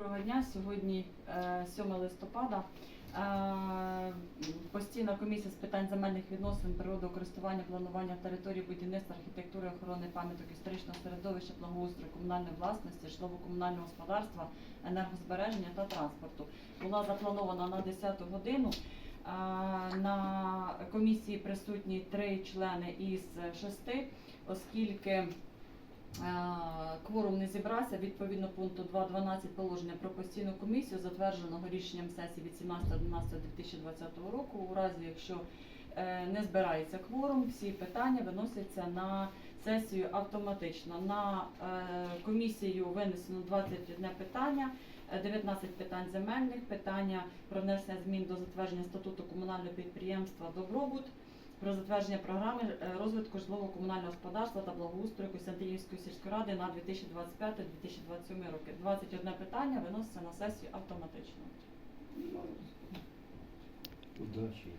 Доброго дня. Сьогодні е, 7 листопада. Е, Постійна комісія з питань земельних відносин, природокористування, планування території, будівництва, архітектури, охорони пам'яток історичного середовища, благоустрою, комунальної власності, житлово-комунального господарства, енергозбереження та транспорту була запланована на 10 годину. Е, На комісії присутні три члени із шести, оскільки е, кворум не зібрався відповідно пункту 2.12 положення про постійну комісію, затвердженого рішенням сесії від 17.11.2020 року. У разі, якщо е, не збирається кворум, всі питання виносяться на сесію автоматично. На е, комісію винесено 21 питання. е, 19 питань земельних, питання про внесення змін до затвердження статуту комунального підприємства Добробут, про затвердження програми е, розвитку житлово-комунального господарства та благоустрою Костянтинівської сільської ради на 2025-2027 роки. 21 питання виноситься на сесію автоматично. Удачі.